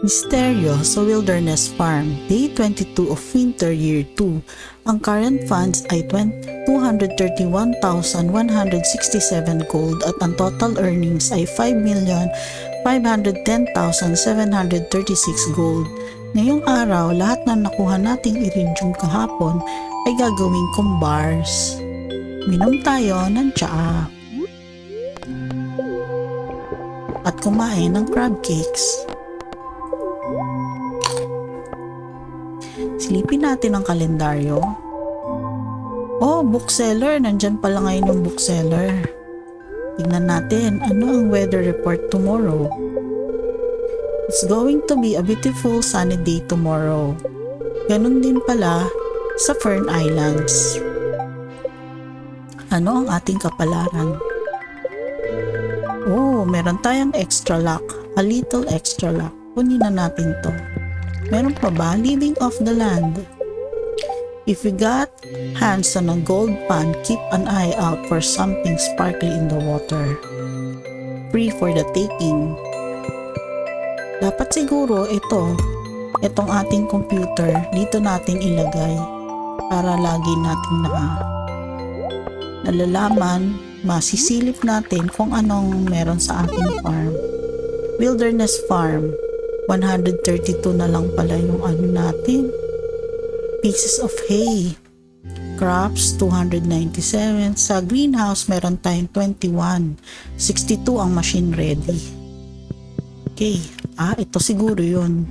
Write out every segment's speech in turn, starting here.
Misteryo sa Wilderness Farm, Day 22 of Winter Year 2. Ang current funds ay 20 231,167 gold at ang total earnings ay 5,510,736 gold. Ngayong araw, lahat na nakuha nating iridium kahapon ay gagawin kong bars. Minom tayo ng tsaa. At kumain ng crab cakes. Silipin natin ang kalendaryo. Oh, bookseller. Nandyan pala ngayon yung bookseller. Tingnan natin, ano ang weather report tomorrow? It's going to be a beautiful sunny day tomorrow. Ganon din pala sa Fern Islands. Ano ang ating kapalaran? Oh, meron tayong extra luck. A little extra luck. Kunin na natin to. Meron pa ba? Living off the land. If you got hands on a gold pan, keep an eye out for something sparkly in the water. Free for the taking. Dapat siguro ito, itong ating computer, dito natin ilagay para lagi natin na nalalaman, masisilip natin kung anong meron sa ating farm. Wilderness Farm, 132 na lang pala yung ano natin. Pieces of hay. Crops, 297. Sa greenhouse, meron tayong 21. 62 ang machine ready. Okay. Ah, ito siguro yun.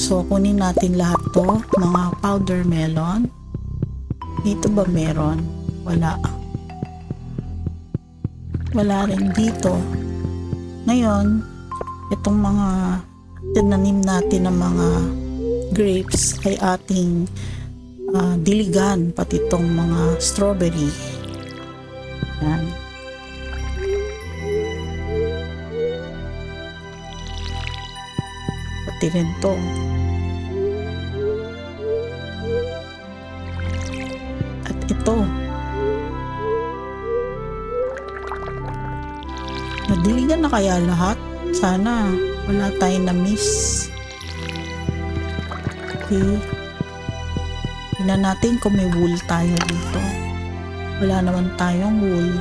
So, kunin natin lahat to. Mga powder melon. Dito ba meron? Wala. Wala rin dito. Ngayon, itong mga tinanim natin ng mga grapes ay ating ah, diligan pati itong mga strawberry. Yan. Pati rin to. At ito. Nadiligan na kaya lahat? Sana wala tayong na-miss. Okay. Tingnan natin kung may wool tayo dito. Wala naman tayong wool.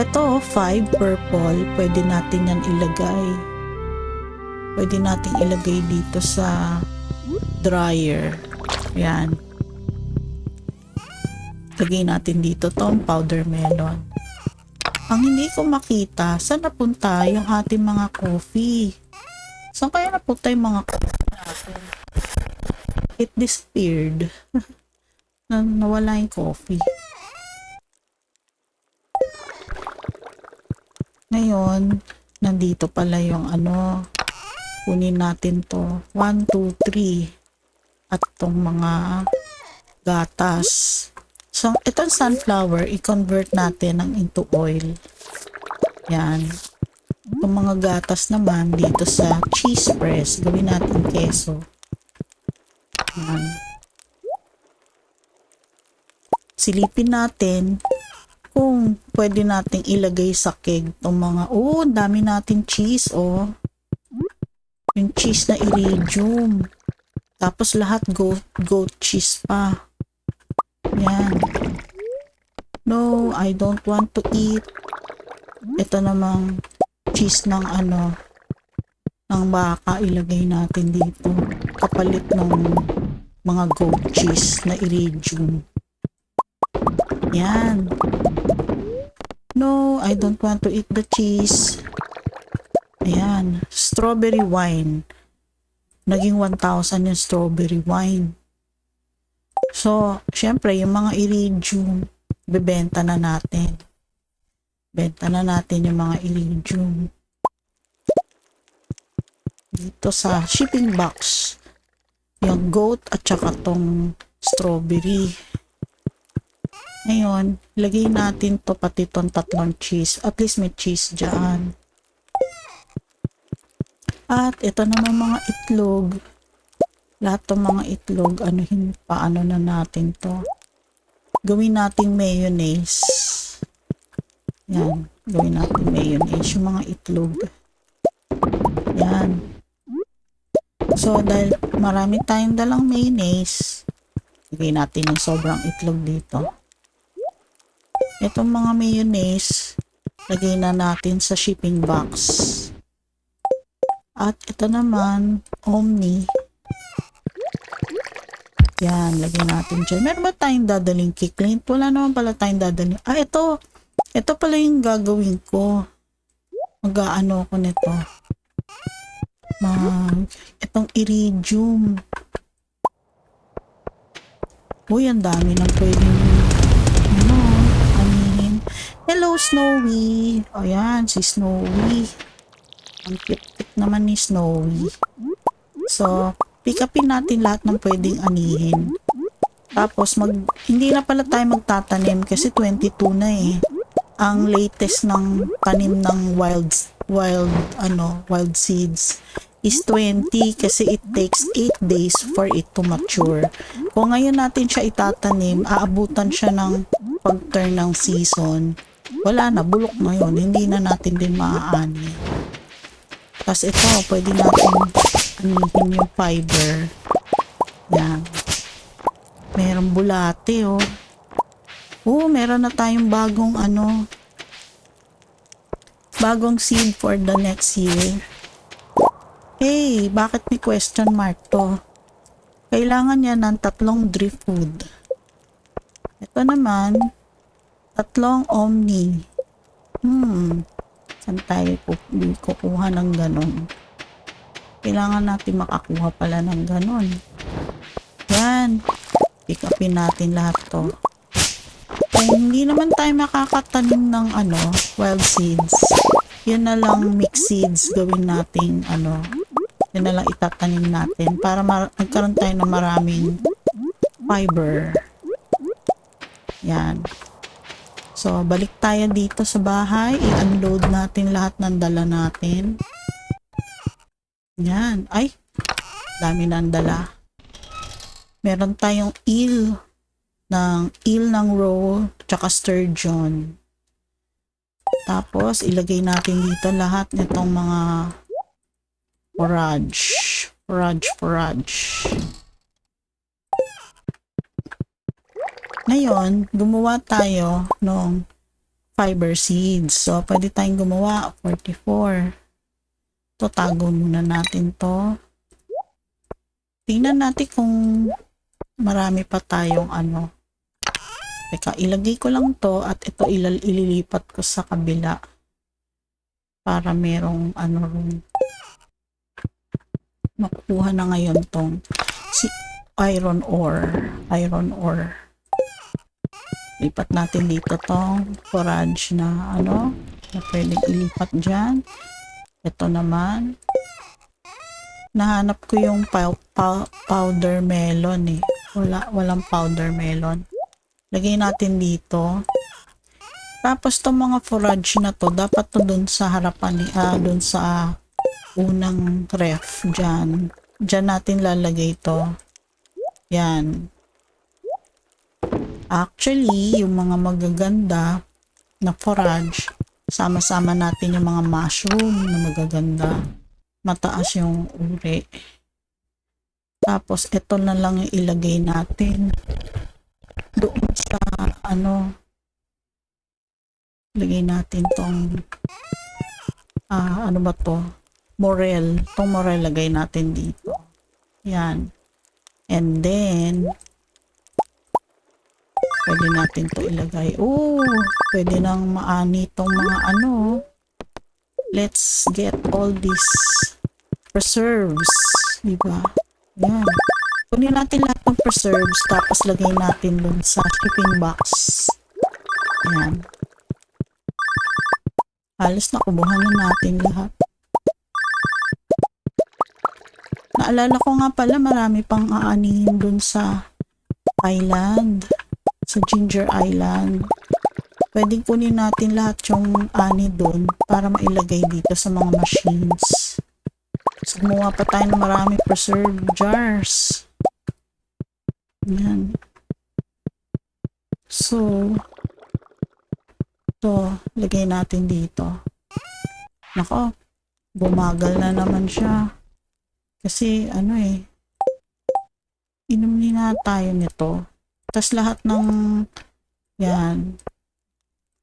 Ito, 5 purple. Pwede natin yan ilagay. Pwede natin ilagay dito sa dryer. Yan. Lagay natin dito tong powder melon. Ang hindi ko makita, saan napunta yung ating mga coffee? Saan kaya napunta yung mga coffee natin? It disappeared. Na nawala yung coffee. Ngayon, nandito pala yung ano, kunin natin to. 1, 2, 3. At tong mga gatas. So, itong sunflower, i-convert natin ng into oil. Yan. Itong mga gatas naman dito sa cheese press, gawin natin keso. Yan. Silipin natin kung pwede nating ilagay sa keg itong mga, oh, dami natin cheese, oh. Yung cheese na iridium. Tapos lahat goat, goat cheese pa. Yan. No, I don't want to eat. Ito namang cheese ng ano, ng baka ilagay natin dito. Kapalit ng mga goat cheese na iridium. Yan. No, I don't want to eat the cheese. Ayan. Strawberry wine. Naging 1,000 yung strawberry wine. So, syempre, yung mga iridium, bebenta na natin. Benta na natin yung mga iridium. Dito sa shipping box, yung goat at saka tong strawberry. Ngayon, lagay natin to pati tong tatlong cheese. At least may cheese dyan. At ito naman mga itlog. Lahat ng mga itlog, anuhin, paano na natin to. Gawin natin mayonnaise. Yan. Gawin natin mayonnaise. Yung mga itlog. Yan. So, dahil marami tayong dalang mayonnaise, lagay natin yung sobrang itlog dito. Itong mga mayonnaise, lagay na natin sa shipping box. At ito naman, Omni. Yan, lagay natin dyan. Meron ba tayong dadaling kiklint? Wala naman pala tayong dadaling. Ah, ito. Ito pala yung gagawin ko. Mag-aano ko nito. Mag, itong iridium. Uy, ang dami ng pwedeng ano, anihin. Hello, Snowy. O yan, si Snowy. Ang cute naman ni Snowy. So, pick upin natin lahat ng pwedeng anihin. Tapos, mag, hindi na pala tayo magtatanim kasi 22 na eh. Ang latest ng tanim ng wild, wild, ano, wild seeds is 20 kasi it takes 8 days for it to mature. Kung ngayon natin siya itatanim, aabutan siya ng pag-turn ng season. Wala na, bulok na yun. Hindi na natin din maaani. Tapos ito, pwede natin anihin yung fiber. Yan. Merong bulate, oh. Oh, meron na tayong bagong ano, bagong seed for the next year. Hey, bakit may question mark to? Kailangan niya ng tatlong drift food. Ito naman, tatlong omni. Hmm, saan tayo pu- kukuha ng ganon? Kailangan natin makakuha pala ng ganon. Yan, pick upin natin lahat to. Kung hindi naman tayo makakatanim ng ano, wild seeds, yun na lang mix seeds gawin natin ano, yun na lang itatanim natin para magkaroon tayo ng maraming fiber. Yan. So, balik tayo dito sa bahay. I-unload natin lahat ng dala natin. Yan. Ay, dami na ang dala. Meron tayong eel ng eel ng roe tsaka sturgeon. Tapos, ilagay natin dito lahat nitong mga forage. Forage, forage. Ngayon, gumawa tayo ng fiber seeds. So, pwede tayong gumawa 44. To tago muna natin to. Tingnan natin kung marami pa tayong ano. Teka, ilagay ko lang to at ito ilal ililipat ko sa kabila. Para merong ano rin. Nakukuha na ngayon tong si iron ore. Iron ore. Lipat natin dito tong forage na ano na pwedeng ilipat dyan. Ito naman. Nahanap ko yung pow- pow- powder melon eh. Wala, walang powder melon. Lagay natin dito. Tapos tong mga forage na to, dapat to dun sa harapan ni, ah, dun sa unang ref dyan. Dyan natin lalagay to. Yan. Actually, yung mga magaganda na forage, sama-sama natin yung mga mushroom na magaganda. Mataas yung uri. Tapos, ito na lang yung ilagay natin. Doon sa, ano, lagay natin tong, ah, ano ba to? Morel. Tong morel lagay natin dito. Yan. And then, pwede natin to ilagay. Oh, pwede nang maani tong mga ano. Let's get all these preserves. Diba? Yan. Kunin natin lahat ng preserves tapos lagay natin dun sa shipping box. Yan. Halos nakubuhan na natin lahat. Naalala ko nga pala marami pang aanihin dun sa island. Sa Ginger Island. Pwedeng kunin natin lahat yung ani dun para mailagay dito sa mga machines. So, gumawa pa tayo ng marami preserve jars. Yan. So, to lagay natin dito. Nako, bumagal na naman siya. Kasi ano eh, inumin na tayo nito. Tapos lahat ng yan,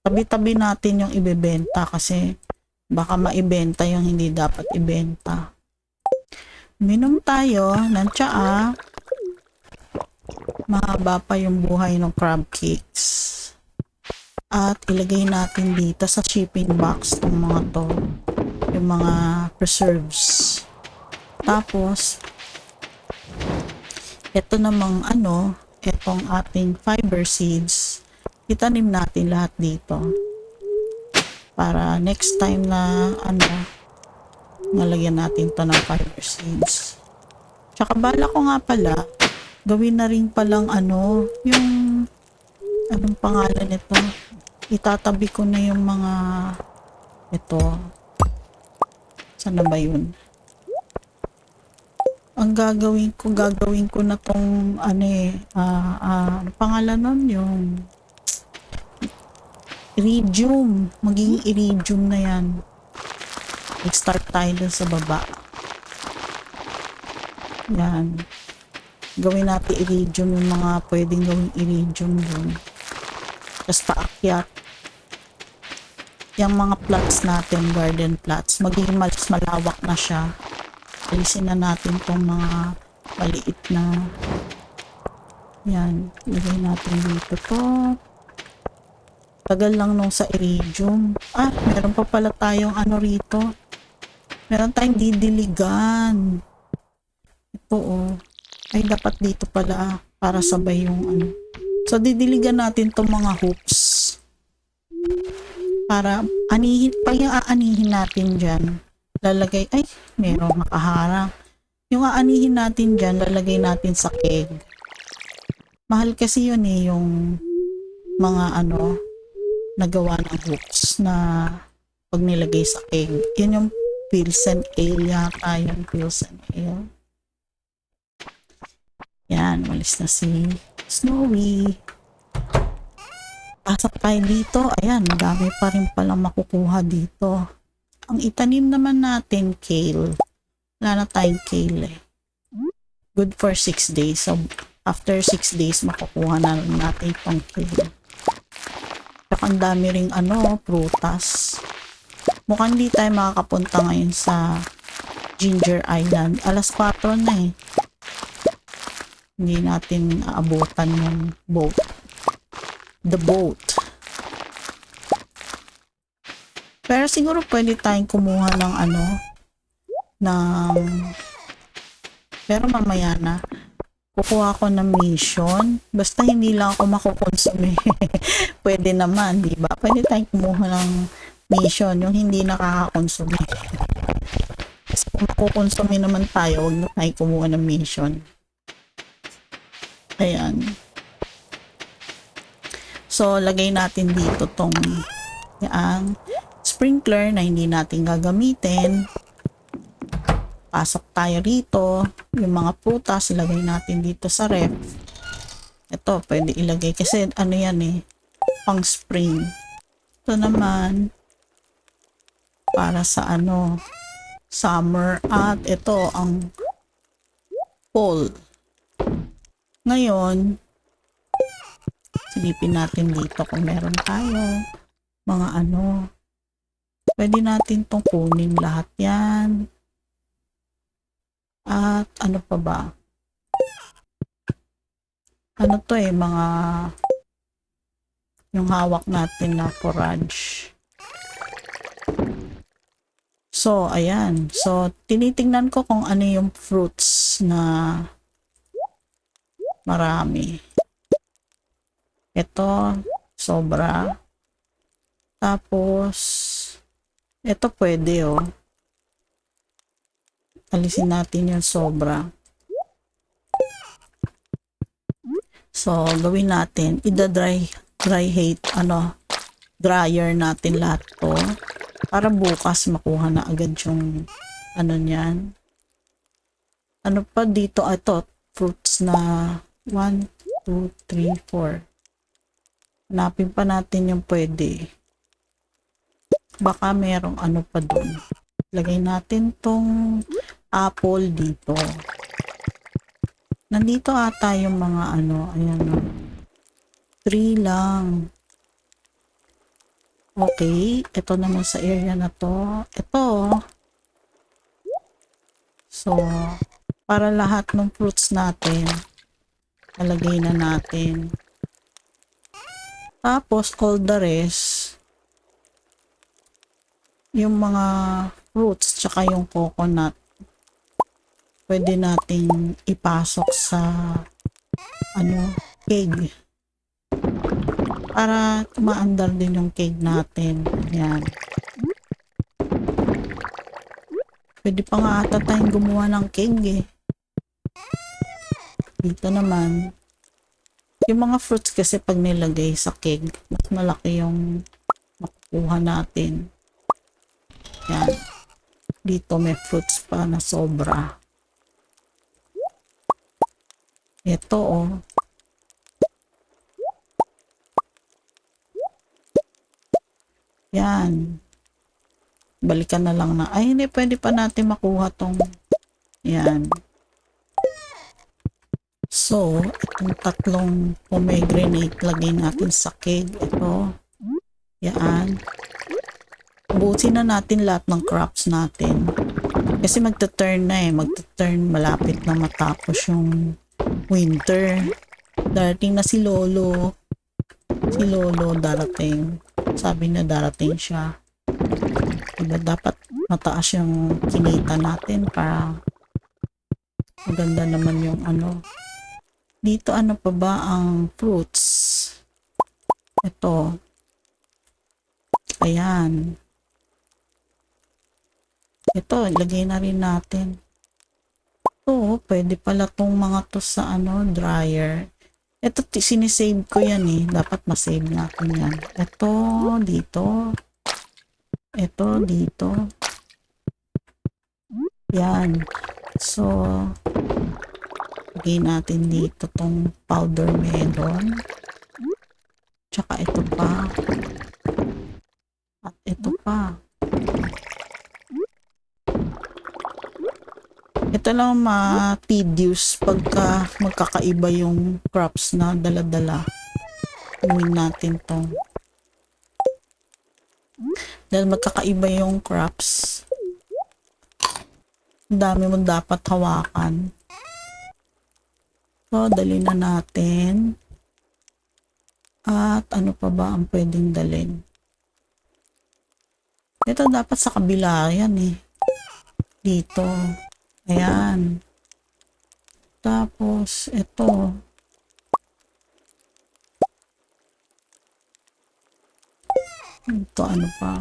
tabi-tabi natin yung ibebenta kasi baka maibenta yung hindi dapat ibenta. Minom tayo ng tsaa. Mahaba pa yung buhay ng crab cakes. At ilagay natin dito sa shipping box ng mga to. Yung mga preserves. Tapos, ito namang ano, itong ating fiber seeds, itanim natin lahat dito. Para next time na ano, nalagyan natin to ng fiber seeds. Tsaka bala ko nga pala, gawin na rin palang ano, yung anong pangalan nito? Itatabi ko na yung mga ito. Sana ba yun? Ang gagawin ko, gagawin ko na tong ano eh, ah, ano pangalan nun? Yung iridium. Magiging iridium na yan. Mag-start tayo dun sa baba. Yan. Gawin natin iridium yung mga pwedeng gawing iridium dun. Tapos paakyat. Yung mga plots natin, garden plots, magiging mas malawak na siya. Alisin na natin tong mga maliit na yan. Lagay natin dito to. Tagal lang nung sa iridium. Ah, meron pa pala tayong ano rito. Meron tayong didiligan. Ito oh. Ay, dapat dito pala ah, para sabay yung ano. So, didiligan natin tong mga hoops. Para anihin, pag aanihin natin dyan, lalagay, ay, merong nakaharang. Yung aanihin natin dyan, lalagay natin sa keg. Mahal kasi yun eh, yung mga ano, nagawa ng hoops na pag nilagay sa keg. Yun yung Pilsen Ale yata yung Pilsen Ale. Yan, walis na si Snowy. Pasok tayo dito. Ayan, dami pa rin palang makukuha dito. Ang itanim naman natin, kale. Wala na tayong kale eh. Good for 6 days. So, after 6 days, makukuha na rin natin itong kale. Saka ang dami ring ano, prutas. Mukhang di tayo makakapunta ngayon sa Ginger Island. Alas 4 na eh. Hindi natin aabutan yung boat. The boat. Pero siguro pwede tayong kumuha ng ano, ng, pero mamaya na, kukuha ko ng mission. Basta hindi lang ako makukonsume. pwede naman, di ba? Pwede tayong kumuha ng mission, yung hindi nakakakonsume. Kasi kung makukonsume naman tayo, huwag na tayo kumuha ng mission. Ayan. So, lagay natin dito tong yung sprinkler na hindi natin gagamitin. Pasok tayo rito. Yung mga prutas, ilagay natin dito sa ref. Ito, pwede ilagay. Kasi ano yan eh, pang spring. Ito naman, para sa ano, summer. At ito, ang fall. Ngayon, silipin natin dito kung meron tayo mga ano. Pwede natin tong kunin lahat yan. At ano pa ba? Ano to eh, mga yung hawak natin na forage. So, ayan. So, tinitingnan ko kung ano yung fruits na marami. Ito, sobra. Tapos, ito pwede oh. Alisin natin yung sobra. So, gawin natin, ida-dry dry hate, ano, dryer natin lahat to. Para bukas makuha na agad yung, ano niyan. Ano pa dito, Ah, ito, fruits na 1, 2, 3, 4. Hanapin pa natin yung pwede. Baka merong ano pa dun. Lagay natin tong apple dito. Nandito ata yung mga ano, ayan o. Three lang. Okay, ito naman sa area na to. Ito. So, para lahat ng fruits natin, nalagay na natin. Tapos, all the rest, yung mga fruits, tsaka yung coconut, pwede nating ipasok sa ano, cake. Para tumaandar din yung cake natin. Yan. Pwede pa nga ata tayong gumawa ng cake eh. Dito naman, yung mga fruits kasi pag nilagay sa cake, mas malaki yung makukuha natin. Yan. Dito may fruits pa na sobra. Ito oh. Yan. Balikan na lang na. Ay, hindi. Pwede pa natin makuha tong. Yan. So, itong tatlong pomegranate lagay natin sa cake. Ito. Yan. Buusin na natin lahat ng crops natin. Kasi magta-turn na eh. Magta-turn malapit na matapos yung winter. Darating na si Lolo. Si Lolo darating. Sabi na darating siya. Diba, dapat mataas yung kinita natin para maganda naman yung ano. Dito ano pa ba ang fruits? Ito. Ayan. Ito, ilagay na rin natin. Ito, pwede pala tong mga to sa ano, dryer. Ito, sinisave ko yan eh. Dapat masave natin yan. Ito, dito. Ito, dito. Yan. So, lagay natin dito tong powder melon. Tsaka ito pa. At ito pa. Ito lang ma-tedious pagka magkakaiba yung crops na dala-dala. Kunin natin to. Dahil magkakaiba yung crops. Dami mo dapat hawakan. So, dali na natin. At ano pa ba ang pwedeng dalhin? Ito dapat sa kabila yan eh. Dito. Ayan. Tapos, ito. Ito, ano pa?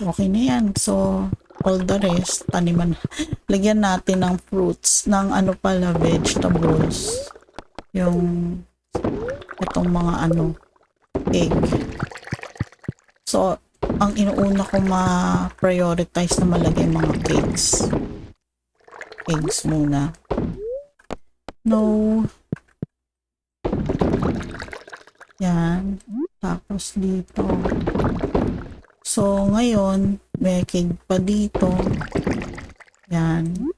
Okay na yan. So, all the rest, taniman. Lagyan natin ng fruits, ng ano pala, vegetables. Yung, itong mga ano, egg. So, ang inuuna ko ma-prioritize na malagay mga cakes. Eggs muna. No. Yan. Tapos dito. So, ngayon, may cake pa dito. Yan.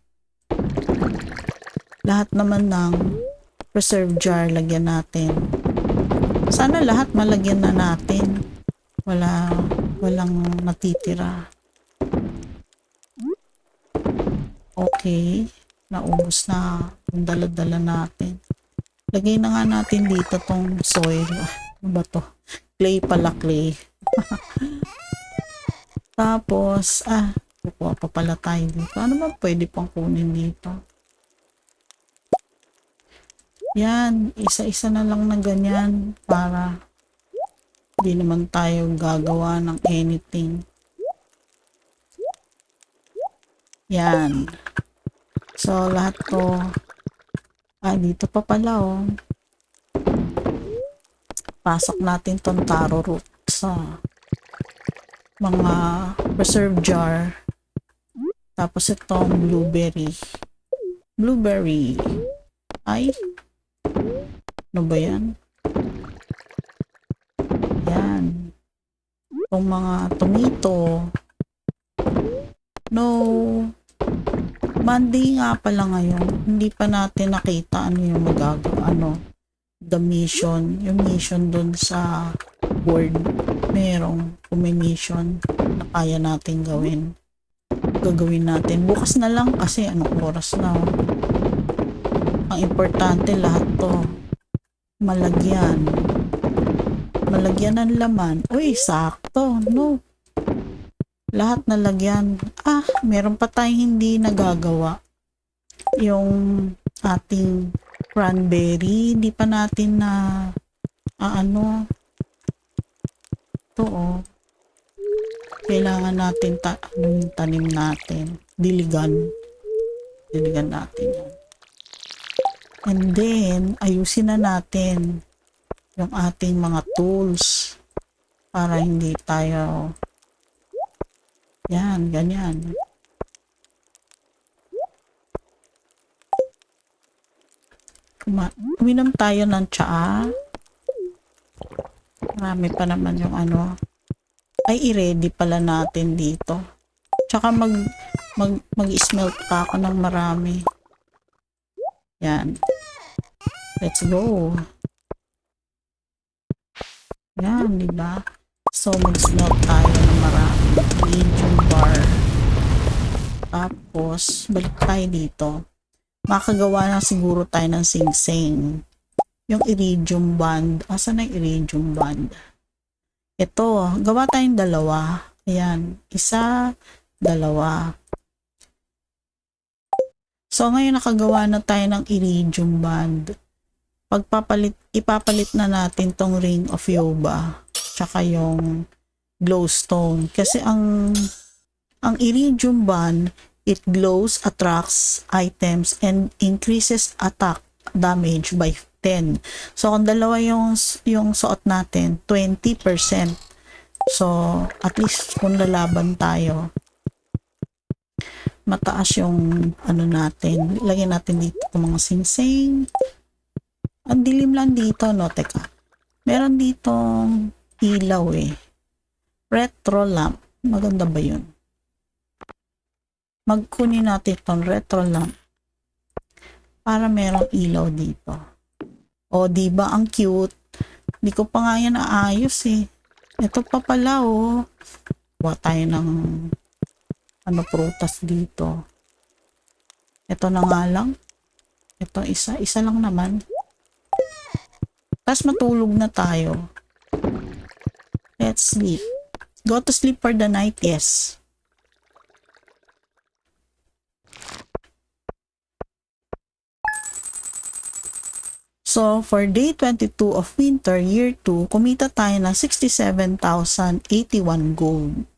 Lahat naman ng preserve jar lagyan natin. Sana lahat malagyan na natin. Wala, walang natitira. Okay. Naubos na yung dala-dala natin. Lagay na nga natin dito tong soil. Ah, Ano ba to? Clay pala, clay. Tapos, ah, kukuha pa pala tayo dito. Ano ba pwede pang kunin dito? Yan, isa-isa na lang na ganyan para hindi naman tayo gagawa ng anything. Yan. So, lahat to. Ah, dito pa pala, oh. Pasok natin tong taro root sa mga preserve jar. Tapos itong blueberry. Blueberry. Ay. Ano ba yan? Yan. Itong mga tomato. No. Monday nga pala ngayon. Hindi pa natin nakita ano yung magagawa. Ano, the mission. Yung mission dun sa board. Merong mission na kaya natin gawin. Gagawin natin. Bukas na lang kasi anong oras na. oh. Ang importante lahat to. Malagyan. Malagyan ng laman. Uy, sakto. No. Lahat nalagyan. Ah, meron pa tayong hindi nagagawa. Yung ating cranberry, hindi pa natin na ah, ano. Ito oh. Kailangan natin ta ano yung tanim natin. Diligan. Diligan natin yan. And then, ayusin na natin yung ating mga tools para hindi tayo yan, ganyan. Kuma uminom tayo ng tsaa. Marami pa naman yung ano. Ay, i-ready pala natin dito. Tsaka mag, mag, mag-smelt pa ako ng marami. Yan. Let's go. Yan, di ba? So, mag-smelt tayo ng marami. Medium bar. Tapos, balik tayo dito. Makagawa na siguro tayo ng sing-sing. Yung iridium band. Asan na yung iridium band? Ito, gawa tayong dalawa. Ayan. Isa, dalawa. So, ngayon nakagawa na tayo ng iridium band. Pagpapalit, ipapalit na natin tong ring of Yoba. Tsaka yung glowstone. Kasi ang ang iridium band, it glows, attracts items, and increases attack damage by 10. So, kung dalawa yung, yung suot natin, 20%. So, at least kung lalaban tayo, mataas yung ano natin. Lagyan natin dito mga singsing. Ang dilim lang dito, no? Teka. Meron ditong ilaw eh. Retro lamp. Maganda ba yun? Magkunin natin itong retro lamp para merong ilaw dito. O, di ba ang cute? Di ko pa nga yan naayos eh. Ito pa pala oh. Kuha tayo ng ano prutas dito. Ito na nga lang. Ito isa, isa lang naman. Tapos matulog na tayo. Let's sleep. Go to sleep for the night, yes. So, for day 22 of winter, year 2, kumita tayo ng 67,081 gold.